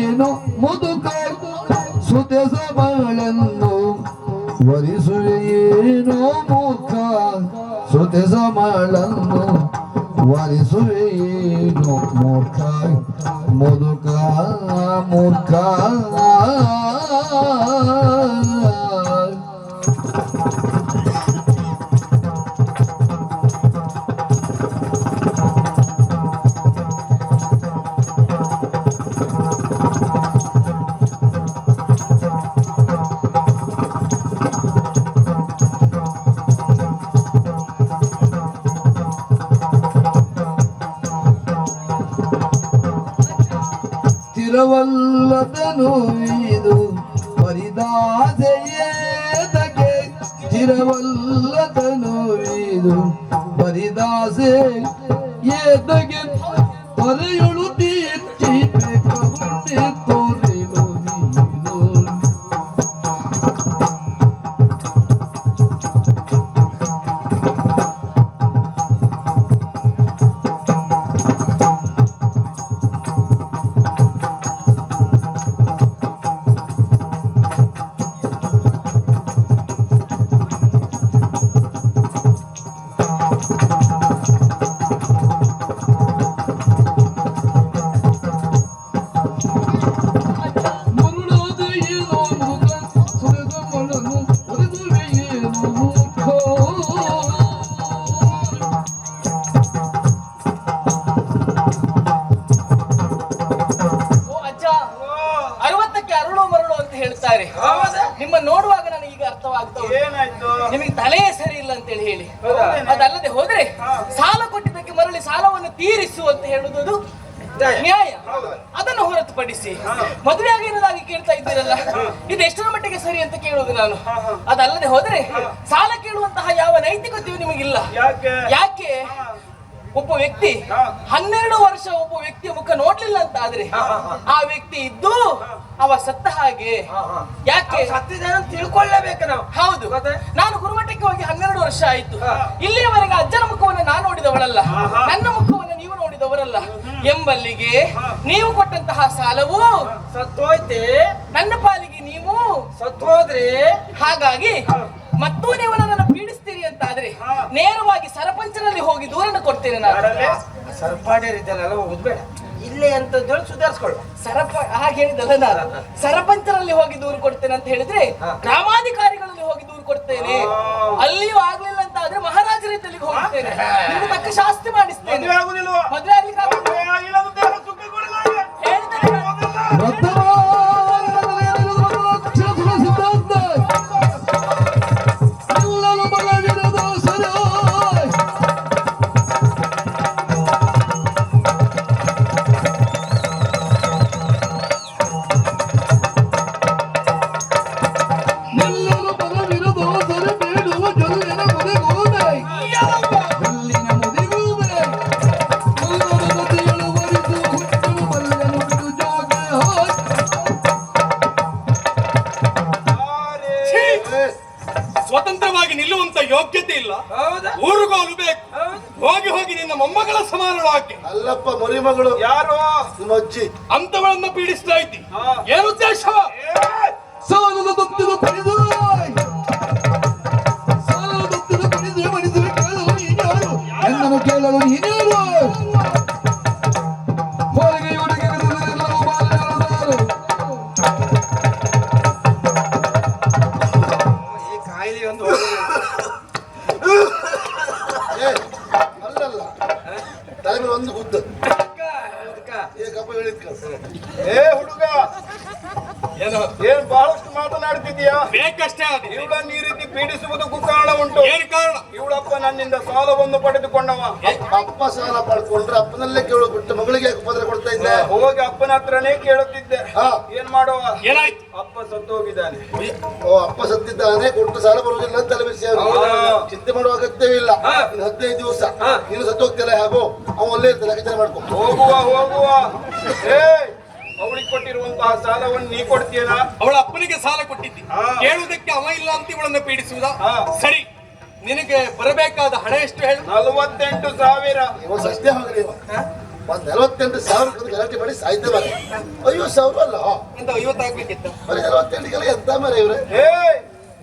ಏನು ಮುದುಕ ಸುತೆ ಸಮಳನ್ನು ವರಿಸುವೆಯೇನೋ ಮೂರ್ಖ ಸುತೆ ಸಮಳನ್ನು ವರಿಸುವೆಯೇನೋ ಮೂರ್ಖ ಮುದುಕ ಮೂರ್ಖ ಸ್ಥಿರವಲ್ಲದನು ಇದು ಪರಿದಾಸೆಯೇದಗೆ ಸ್ಥಿರವಲ್ಲದನು ಇದು ಪರಿದಾಸೆ ಏದಗೆ ತೊರೆಯೊಳು ನಿಮ್ಮ ನೋಡುವಾಗ ನನಗೆ ಈಗ ಅರ್ಥವಾಗ್ತದೆ. ಏನಾಯ್ತು? ನಿಮಗೆ ತಲೆಯೇ ಸರಿ ಇಲ್ಲ ಅಂತೇಳಿ ಹೇಳಿ? ಅದಲ್ಲದೆ ಹೋದ್ರೆ ಸಾಲ ಕೊಟ್ಟಿದ್ದಕ್ಕೆ ಮರಳಿ ಸಾಲವನ್ನು ತೀರಿಸು ಅಂತ ಹೇಳುವುದು ನ್ಯಾಯ. ಅದನ್ನು ಹೊರತುಪಡಿಸಿ ಮದುವೆ ಆಗಿರೋದಾಗಿ ಕೇಳ್ತಾ ಇದ್ದೀರಲ್ಲ? ಇದು ಎಷ್ಟರ ಮಟ್ಟಿಗೆ ಸರಿ ಅಂತ ಕೇಳುವುದು ನಾನು? ಅದಲ್ಲದೆ ಹೋದ್ರೆ ಸಾಲ ಕೇಳುವಂತಹ ಯಾವ ನೈತಿಕತೆಯು ನಿಮಗಿಲ್ಲ. ಯಾಕೆ? ಒಬ್ಬ ವ್ಯಕ್ತಿ ಹನ್ನೆರಡು ವರ್ಷ ಒಬ್ಬ ವ್ಯಕ್ತಿಯ ಮುಖ ನೋಡ್ಲಿಲ್ಲ ಅಂತ ಆದ್ರೆ ಆ ವ್ಯಕ್ತಿ ಇದ್ದು ಅವ ಸತ್ತ ಹಾಗೆ. ಯಾಕೆ? ಸತ್ತಿದ್ದಾನೆ ಅಂತ ತಿಳ್ಕೊಳ್ಳೇಬೇಕು ನಾವು. ಹೌದು. ನಾನು ಗುರುಮಠಕ್ಕೆ ಹೋಗಿ ಹನ್ನೆರಡು ವರ್ಷ ಆಯ್ತು. ಇಲ್ಲಿಯವರೆಗೆ ಅಜ್ಜನ ಮುಖವನ್ನು ನಾನು ನೋಡಿದವಳಲ್ಲ. ನನ್ನ ಮುಖವನ್ನು ನೀವು ನೋಡಿದವರಲ್ಲ. ಎಂಬಲ್ಲಿಗೆ ನೀವು ಕೊಟ್ಟಂತಹ ಸಾಲವು ಸತ್ತೋಯ್ತೆ? ನನ್ನ ಪಾಲಿಗೆ ನೀವು ಸತ್ತೋದ್ರೆ? ಹಾಗಾಗಿ ಮತ್ತೂ ನೀವು ಅಂತ ಆದ್ರೆ ನೇರವಾಗಿ ಸರಪಂಚನಲ್ಲಿ ಹೋಗಿ ದೂರನ್ನು ಕೊಡ್ತೇನೆ ನಾನು. ಸರ್ಪಾಡಿಯರಿದ್ದಲ್ಲ ಹೋಗುದು ಬೇಡ ಇಲ್ಲೇ ಅಂತ ಹೇಳಿ ಸುಧಾರಿಸ್ಕೊಳ್ಳ ಸರಪ ಹಾಗೆ ಹೇಳಿದಲ್ಲ ನಾನು. ಸರಪಂಚರಲ್ಲಿ ಹೋಗಿ ದೂರು ಕೊಡ್ತೇನೆ ಅಂತ ಹೇಳಿದ್ರೆ ಗ್ರಾಮಾಧಿಕಾರಿಗಳಲ್ಲಿ ಹೋಗಿ ದೂರು ಕೊಡ್ತೇನೆ. ಅಲ್ಲಿಯೂ ಆಗ್ಲಿಲ್ಲ ಅಂತ ಆದ್ರೆ ಮಹಾರಾಜರ ಇದ್ದಲ್ಲಿಗೆ ಹೋಗ್ತೇನೆ. ನಿಮ್ಗೆ ತಕ್ಕ ಶಾಸ್ತಿ ಮಾಡಿಸ್ತೇನೆ. ಮದುವೆ ಆಗ್ಲಿಕ್ಕೆ ಆಗುದಿಲ್ಲ. ಇಲ್ಲ? ಹೌದಾ. ಊರುಗೋಲು ಬೇಕು ಹೋಗಿ ಹೋಗಿ ನಿನ್ನ ಮೊಮ್ಮಗಳ ಸಮಾನಳಾಕೆ ಅಲ್ಲಪ್ಪ ಮರಿಮಗಳು. ಯಾರು? ನಿಮ್ಮ ಅಜ್ಜಿ. ಅಂತವಳನ್ನ ಪೀಡಿಸ್ತಾ ಇದ್ದಿ. ಏನು ಉದ್ದೇಶ? ಏ, ಸಾಲದ ಕಣಿದು ಪಡೆದು ಸಾಲದ ದತ್ತಿನ ಪಡೆದು ಮಣಿದರೆ ಕೇಳಲು ಹೊರಗೆ ಹೇಳಿದ್ ಏ ಹುಡುಗ ಏನು ಏನ್ ಬಹಳಷ್ಟು ಮಾತನಾಡ್ತಿದ್ಯಾ ಬೇಕಷ್ಟೇ ಅದು. ಇವಳನ್ನು ಈ ರೀತಿ ಪೀಡಿಸುವುದಕ್ಕೂ ಕಾರಣ ಉಂಟು. ಏನು ಕಾರಣ? ಇವಳಪ್ಪ ನನ್ನಿಂದ ಸಾಲವನ್ನು ಪಡೆದುಕೊಂಡವ. ಅಪ್ಪ ಸಾಲ ಪಡ್ಕೊಂಡ್ರೆ ಅಪ್ಪನಲ್ಲೇ ಕೇಳು ಬಿಟ್ಟು ಮಗಳಿಗೆ ಯಾಕೆ ಕೊಡ್ತಾ ಇದ್ದೆ? ಹೋಗಿ ಅಪ್ಪನ ಹತ್ರನೇ ಕೇಳುತ್ತಿದ್ದೆ. ಹಾ. ಏನ್ ಮಾಡುವ? ಏನಾಯ್ತು? ಅಪ್ಪ ಸತ್ತು ಹೋಗಿದ್ದಾನೆ ಓ ಅಪ್ಪ ಸತ್ತಿದ್ದಾನೆ ಕೊಟ್ಟು ಸಾಲ ಬರುವುದಿಲ್ಲ ಅಂತ ತಲೆ ಬಿಸಿ ಚಿಂತೆ ಮಾಡುವ ಅಗತ್ಯವಿಲ್ಲ ಹದಿನೈದು ದಿವಸ. ನೀನು ಸತ್ತು ಹೋಗ್ತಿಲ್ಲ ಹಾಗೋ? ಅವ ಒಳ್ಳೆ ಇರ್ತಾನೆ ಕಚೇರಿ ಮಾಡ್ಕೊ. ಹೋಗುವ ಹೋಗುವ. ಏ ಅವಳಿಗೆ ಕೊಟ್ಟಿರುವಂತಹ ಸಾಲವನ್ನು ನೀ ಕೊಡ್ತೀಯಾ ಅವಳ ಅಪ್ಪನಿಗೆ ಸಾಲ ಕೊಟ್ಟಿದ್ದಿ. ಕೇಳುವುದಕ್ಕೆ ಅವ ಇಲ್ಲ ಅಂತ ಇವಳನ್ನ ಪೀಡಿಸುವುದ. ಸರಿ. ನಿನಗೆ ಬರಬೇಕಾದ ಹಣ ಎಷ್ಟು ಹೇಳು? ನಲವತ್ತೆಂಟು ಸಾವಿರ. ಅಷ್ಟೇ ಹೋಗ್ರಿ ಒಂದ್ ನಲವತ್ತೆಂಟು ಸಾವಿರ ಗಲಾಟೆ ಮಾಡಿ ಸಾಯ್ತೆ ಮನೆ ಐವತ್ತು ಸಾವಿರ ಅಲ್ಲ? ಅಂತ ಐವತ್ತಾಗ್ಬೇಕಿತ್ತು ಬರೀ ನಲವತ್ತೆಂಟಿಗೆಲ್ಲ ಎಂತ ಮರ ಇವ್ರೆ? ಏ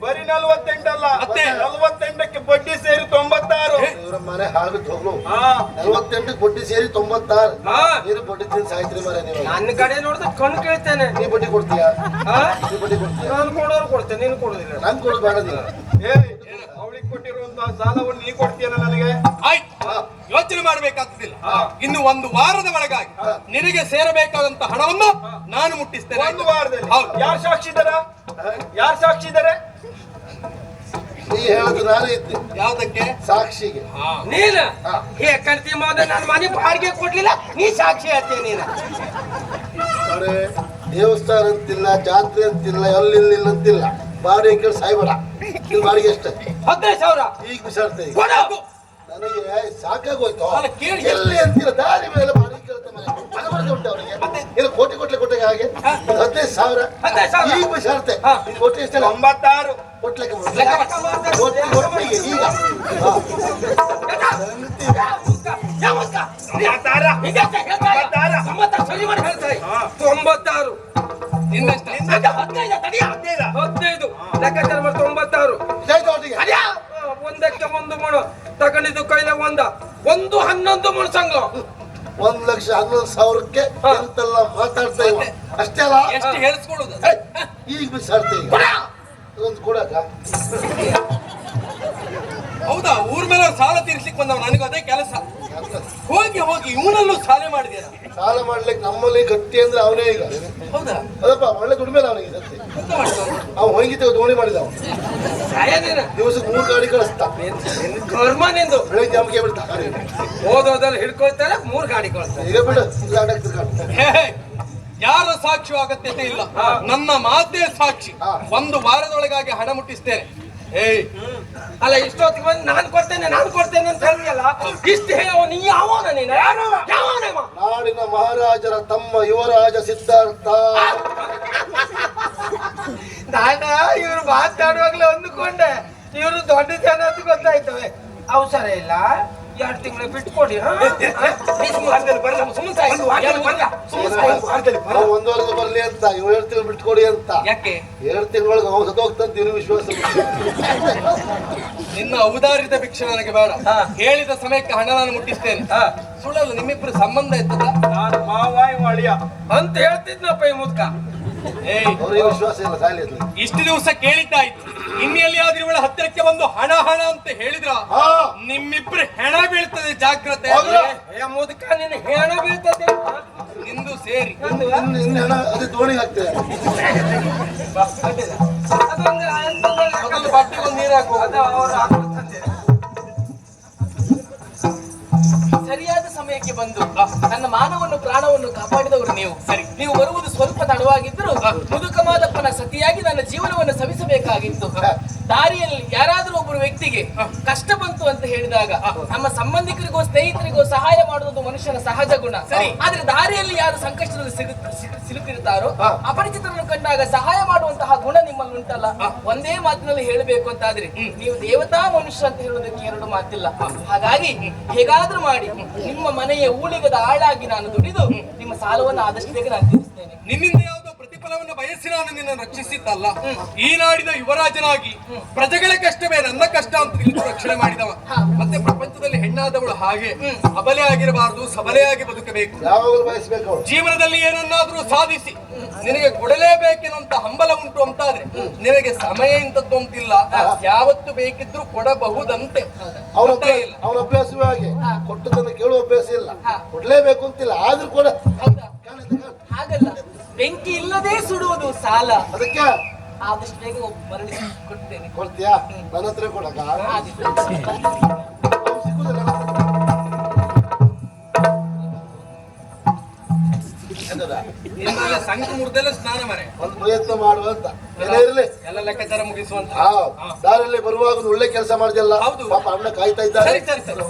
ಬರೀ ನಲವತ್ತೆಂಟಲ್ಲ. ನಲವತ್ತೆಂಟಕ್ಕೆ ನಲ್ವತ್ತೆಂಟಕ್ಕೆ ಬಡ್ಡಿ ಸೇರಿ ಮನೆ ಹಾಳಬಿಟ್ಟು ಹೋಗ್ಲು. ಹಾ. ನಲವತ್ತೆಂಟಕ್ಕೆ ಬಡ್ಡಿ ಸೇರಿ ತೊಂಬತ್ತಾರು. ಹಾ. ನೀನು ಬಡ್ಡಿ ತಿಂದು ಸಾಯ್ತ್ರಿ ಮರ ನೀವು ನನ್ನ ಕಡೆ ನೋಡಿದ್ರೆ ಕಣ್ಣು ಕೇಳ್ತೇನೆ. ನೀ ಬಡ್ಡಿ ಕೊಡ್ತೀಯಾ? ಹಾ? ನೀ ಬಡ್ಡಿ ಕೊಡ್ತೀಯಾ? ನಾನು ಕೊಡೋರು ಕೊಡ್ತೇನೆ ನೀನು ಕೊಡೋದಿಲ್ಲ. ನಂಗೆ ಕೊಡೋದು ಬೇಡ ನೀನು. ಏ ಅವಳಿಗೆ ಕೊಟ್ಟಿರುವಂತಹ ಸಾಲವನ್ನು ನೀ ಕೊಡ್ತೀಯಲ್ಲ ನನಗೆ? ಆಯ್ತು. ಯೋಚನೆ ಮಾಡಬೇಕಾಗ್ತಿಲ್ಲ ಇನ್ನು ಒಂದು ವಾರದ ಒಳಗಾಗಿ ನಿನಗೆ ಸೇರಬೇಕಾದಂತ ಹಣವನ್ನು ನಾನು ಮುಟ್ಟಿಸ್ತೇನೆ. ಒಂದು ವಾರದಲ್ಲಿ. ಹೌದು. ಯಾರು ಸಾಕ್ಷಿ ಇದ್ದಾರ? ಯಾರು ಸಾಕ್ಷಿ ಇದಾರೆ ನೀ ಹೇಳೋದು ನಾನೇ ಇದ್ದೆ ಯಾವ್ದಕ್ಕೆ? ಸಾಕ್ಷಿಗೆ. ನೀನ? ಹಾ. ಕಂತಿ ಮಾದ ನನ್ನ ಮನೆ ಬಾಡಿಗೆ ಕೊಡ್ಲಿಲ್ಲ ನೀ ಸಾಕ್ಷಿ ಹೇಳ್ತೀನಿ ನೀನು. ಅರೆ ದೇವಸ್ಥಾನ ಅಂತಿಲ್ಲ ಜಾತ್ರೆ ಅಂತಿಲ್ಲ ಎಲ್ಲಿಲ್ಲ ಅಂತಿಲ್ಲ. ಬಾಡಿಗೆ ಕೇಳಿ ಸಾಯ್ಬೇಡ. ನಿನ್ ಬಾಡಿಗೆ ಎಷ್ಟು? ಹದಿನೈದು ಸಾವಿರ. ಈಗ ಬಿಸಾಡ್ತೆ ಈಗ. ಕೊಡು. ನನಗೆ ಸಾಕಾಗೋಯ್ತು. ಅಲ್ಲ, ಕೇಳಿ. ಎಲ್ಲಿ ಅಂತಿಲ್ಲ? ದಾರಿ ಮೇಲೆ ಬಾಡಿಗೆ ಕೇಳ್ತಾ ಮನೆ. ಉಂಟು ಅವರಿಗೆ. ಏನು ಕೋಟಿ ಕೊಟ್ಲೆ ಕೊಟ್ಟಾಗ ಹಾಗೆ. ಹದಿನೈದು ಸಾವಿರ. ಹದಿನೈದು ಸಾವಿರ. ಈಗ ಬಿಸಾಡ್ತೆ ಕೋಟಿ ಎಷ್ಟಲ್ಲ? ತೊಂಬತ್ತಾರು. ಕೊಟ್ಲೆಕ್ಕೆ ಲೆಕ್ಕ ಮಾಡ್ತಾ ಒಟ್ಟಿಗೆ ಈಗ. ತೊಂಬತ್ತಾರ. ಹದಿನೈದ? ಹದಿನೈದು. ಲೆಕ್ಕಾಚಾರ ಮಾಡಿ ತೊಂಬತ್ತಾರು. ಒಂದಕ್ಕೆ ಒಂದು ಮಣು. ತಗೊಂಡಿದ್ದು ಕೈಲ ಒಂದ. ಒಂದು ಹನ್ನೊಂದು ಮಣು ಸಂಘ ಒಂದ್ ಲಕ್ಷ ಹನ್ನೊಂದು ಸಾವಿರಕ್ಕೆ ಅಂತೆಲ್ಲ ಮಾತಾಡ್ತಾ ಇವ. ಅಷ್ಟೇ ಅಲ್ಲ? ಎಷ್ಟು ಹೇಳಿಸ್ಕೊಳ್ಳೋದು? ಈಗ ಬಿಸಾಡ್ತೆ ಒಂದು ಕೊಡಕ? ಹೌದಾ? ಊರ್ ಮೇಲೆ ಸಾಲ ತೀರ್ಸ್ಲಿಕ್ಕೆ ಬಂದವ ನನಗೆ ಅದೇ ಕೆಲಸ. ಹೋಗಿ ಹೋಗಿ ಇವನಲ್ಲೂ ಸಾಲ ಮಾಡಿದ್ಯಾ? ಸಾಲ ಮಾಡ್ಲಿಕ್ಕೆ ನಮ್ಮಲ್ಲಿ ಗಟ್ಟಿ ಅಂದ್ರೆ ಅವನೇ ಈಗ. ಹೌದಾ? ಅದಪ್ಪ ಒಳ್ಳೆ ದುಡಿಮೆ ಅವನಿಗೆ ಮಾಡ್ತಾವ ಅವ್ ಹೋಗಿ ದೋಣಿ ಮಾಡಿದ ಅವನು. ದಿವಸಕ್ಕೆ ಮೂರು ಗಾಡಿ ಕಳಿಸ್ತಾ. ನಿನ್ ಕರ್ಮ ನಿಂದು. ಬೆಳಿಗ್ಗೆ ಜಾಮಕ್ಕೆ ಬಿಡ್ತಾ. ಓದೋದಲ್ಲಿ ಹಿಡ್ಕೊಳ್ತಾರೆ ಮೂರ್ ಗಾಡಿ ಕಳಿಸ್ತಾರೆ ಈಗ ಬಿಡು ಗಾಡಿ ಯಾರ ಸಾಕ್ಷಿ ಅಗತ್ಯತೆ ಇಲ್ಲ. ನನ್ನ ಮಾತೇ ಸಾಕ್ಷಿ. ಒಂದು ವಾರದೊಳಗಾಗಿ ಹಣ ಮುಟ್ಟಿಸ್ತೇನೆ. ಏಯ್. ಅಲ್ಲ ಇಷ್ಟೊತ್ತಿಗೆ ಬಂದು ನಾನು ಕೊಡ್ತೇನೆ ನಾನು ಕೊಡ್ತೇನೆ ಅಂತ ಹೇಳಿಯಲ್ಲ ಇಷ್ಟು ಹೇಳೋ ನೀ ಯಾವನ ನೀನು? ನಾಡಿನ ಮಹಾರಾಜರ ತಮ್ಮ ಯುವರಾಜ ಸಿದ್ಧಾರ್ಥ. ನಾನ ಇವ್ರು ಮಾತಾಡುವಾಗ್ಲೇ ಅಂದುಕೊಂಡೆ ಇವರು ದೊಡ್ಡ ಜನ ಅಂತ ಗೊತ್ತಾಯ್ತವೆ. ಅವಸರ ಇಲ್ಲ. ಎರಡು ತಿಂಗಳು ಬಿಟ್ಕೊಡಿ ಕೊಡಿ. ಒಂದು ವಾರದ ಬರ್ಲಿ ಅಂತ ಇವ್ ಎರಡು ತಿಂಗಳು ಬಿಟ್ಕೊಡಿ ಅಂತ. ಯಾಕೆ? ಎರಡು ತಿಂಗಳೊಳಗೆ ಅವ್ನು ಸತ್ತೋಗ್ತಂತ ಇವ್ರು ವಿಶ್ವಾಸ ನಿನ್ನ ಔದಾರ್ಯದ ಭಿಕ್ಷೆ ನನಗೆ ಬೇಡ. ಹೇಳಿದ ಸಮಯಕ್ಕೆ ಹಣ ನಾನು ಮುಟ್ಟಿಸ್ತೇನೆ. ಸುಳ್ಳಲ್ಲ ನಿಮ್ಮಿಬ್ರು ಸಂಬಂಧ ಇರ್ತದ ನಾನು ಮಾವ ಇವ ಅಳಿಯ ಅಂತ ಹೇಳ್ತಿದ್ನಪ್ಪ ಈ ಮುದ್ಕ. ಏಯ್ ಅವ್ರಿಗೆ ವಿಶ್ವಾಸ ಇಲ್ಲ ಸಾಯ್ಲಿ ಇಷ್ಟು ದಿವಸ ಕೇಳಿದ್ದಾಯ್ತು. ಇನ್ನೆಲ್ಲಿಯಾದ್ರೂ ಇವಳ ಹತ್ತಿರಕ್ಕೆ ಬಂದು ಹಣ ಹಣ ಅಂತ ಹೇಳಿದ್ರ? ಹಾ. ನಿಮ್ಮಿಬ್ರು ಹೆಣ ಬೀಳ್ತದೆ ಜಾಗ್ರತೆ ಮುದುಕ ನಿನ್ನ ಹೆಣ ಬೀಳ್ತದೆ. ನಿಂದು ಸೇರಿ. ಅದು ಇನ್ನು ಇನ್ನು ಹಣ ದೋಣಿಗೆ ಹಾಕ್ತೇವೆ ಅದೊಂದು ಅಂಥದ್ರಲ್ಲಿ ಮೊದಲು ಬಟ್ಟೆಗೆ ಒಂದು ನೀರು ಹಾಕು. ಅದು ಅವ್ರು ಹಾಕ್ಬೇಕಂತೆ. ಸರಿಯಾದ ಸಮಯಕ್ಕೆ ಬಂದು ನನ್ನ ಮಾನವನ್ನು ಪ್ರಾಣವನ್ನು ಕಾಪಾಡಿದವರು ನೀವು. ಸರಿ. ನೀವು ಬರುವುದು ಸ್ವಲ್ಪ ತಡವಾಗಿದ್ದರೂ ಮುದುಕ ಮಾದಪ್ಪನ ಸತಿಯಾಗಿ ನನ್ನ ಜೀವನವನ್ನು ಸವಿಸಬೇಕಾಗಿತ್ತು. ದಾರಿಯಲ್ಲಿ ಯಾರಾದರೂ ಒಬ್ಬರು ವ್ಯಕ್ತಿಗೆ ಕಷ್ಟ ಬಂತು ಅಂತ ಹೇಳಿದಾಗ ನಮ್ಮ ಸಂಬಂಧಿಕರಿಗೋ ಸ್ನೇಹಿತರಿಗೋ ಸಹಾಯ ಮಾಡುವುದು ಮನುಷ್ಯನ ಸಹಜ ಗುಣ. ಆದ್ರೆ ದಾರಿಯಲ್ಲಿ ಯಾರು ಸಂಕಷ್ಟದಲ್ಲಿ ಸಿಲುಕಿರುತ್ತಾರೋ ಅಪರಿಚಿತರನ್ನು ಕಂಡಾಗ ಸಹಾಯ ಮಾಡುವಂತಹ ಗುಣ ನಿಮ್ಮಲ್ಲಿ ಉಂಟಲ್ಲ? ಒಂದೇ ಮಾತಿನಲ್ಲಿ ಹೇಳಬೇಕು ಅಂತಾದ್ರೆ ನೀವು ದೇವತಾ ಮನುಷ್ಯ ಅಂತ ಹೇಳೋದಕ್ಕೆ ಎರಡು ಮಾತಿಲ್ಲ. ಹಾಗಾಗಿ ಹೇಗಾದ್ರೂ ಮಾಡಿ ನಿಮ್ಮ ಮನೆಯ ಊಳಿಗದ ಆಳಾಗಿ ನಾನು ದುಡಿದು ನಿಮ್ಮ ಸಾಲವನ್ನು ಆದಷ್ಟು ಬೇಗ ನಾನು ತಿಳಿಸ್ತೇನೆ ಯಾವುದೋ ಪ್ರತಿಫಲವನ್ನು ಬಯಸಿ ನಾನು ನಿನ್ನ ರಕ್ಷಿಸಿದ್ದಲ್ಲ. ಈ ನಾಡಿನ ಯುವರಾಜನಾಗಿ ಪ್ರಜೆಗಳ ಕಷ್ಟವೇ ನನ್ನ ಕಷ್ಟ ಅಂತ ತಿಳಿದು ರಕ್ಷಣೆ ಮಾಡಿದವ. ಮತ್ತೆ ಪ್ರಪಂಚದಲ್ಲಿ ಹೆಣ್ಣಾದವಳು ಹಾಗೆ ಅಬಲೆ ಆಗಿರಬಾರದು ಸಬಲೆಯಾಗಿ ಬದುಕಬೇಕು. ಜೀವನದಲ್ಲಿ ಏನನ್ನಾದ್ರೂ ಸಾಧಿಸಿ. ನಿನಗೆ ಕೊಡಲೇಬೇಕೆನ್ನುವಂತ ಹಂಬಲ ಉಂಟು ಅಂತಾದ್ರೆ ನಿನಗೆ ಸಮಯ ಇಂಥದ್ದು ಅಂತಿಲ್ಲ ಯಾವತ್ತು ಬೇಕಿದ್ರು ಕೊಡಬಹುದಂತೆ. ಅವನ ಅಭ್ಯಾಸವೇ ಹಾಗೆ. ಕೊಟ್ಟದನ್ನು ಕೇಳುವ ಅಭ್ಯಾಸ ಇಲ್ಲ. ಕೊಡ್ಲೇಬೇಕು ಅಂತಿಲ್ಲ. ಆದ್ರೂ ಕೂಡ. ಹಾಗಲ್ಲ. ಬೆಂಕಿ ಇಲ್ಲದೆ ಸುಡುವುದು ಸಾಲ. ಅದಕ್ಕೆ? ಆದಷ್ಟು ಬೇಗ ಒಬ್ಬ ಮರಳಿ ಕೊಡ್ತೇನೆ. ಕೊಡ್ತೀಯಾ? ನನ್ನ ಹತ್ರ ಕೊಡಕ ಸಂಘ ಮುರಿದೆಲ್ಲ ಸ್ನಾನ ಮಾಡಿ. ಒಂದು ಪ್ರಯತ್ನ ಮಾಡುವಂತ ಏನೇ ಇರಲಿ. ಎಲ್ಲ ಲೆಕ್ಕಾಚಾರ ಮುಗಿಸುವಂತ ಹಾ. ದಾರಿಯಲ್ಲಿ ಬರುವಾಗ ಒಳ್ಳೆ ಕೆಲಸ ಮಾಡಿದೆಲ್ಲ ಹೌದು. ಪಾಪ ಅಣ್ಣ ಕಾಯ್ತಾ ಇದ್ದಾರೆ. ಸರಿ ಸರಿ ಸರಿ.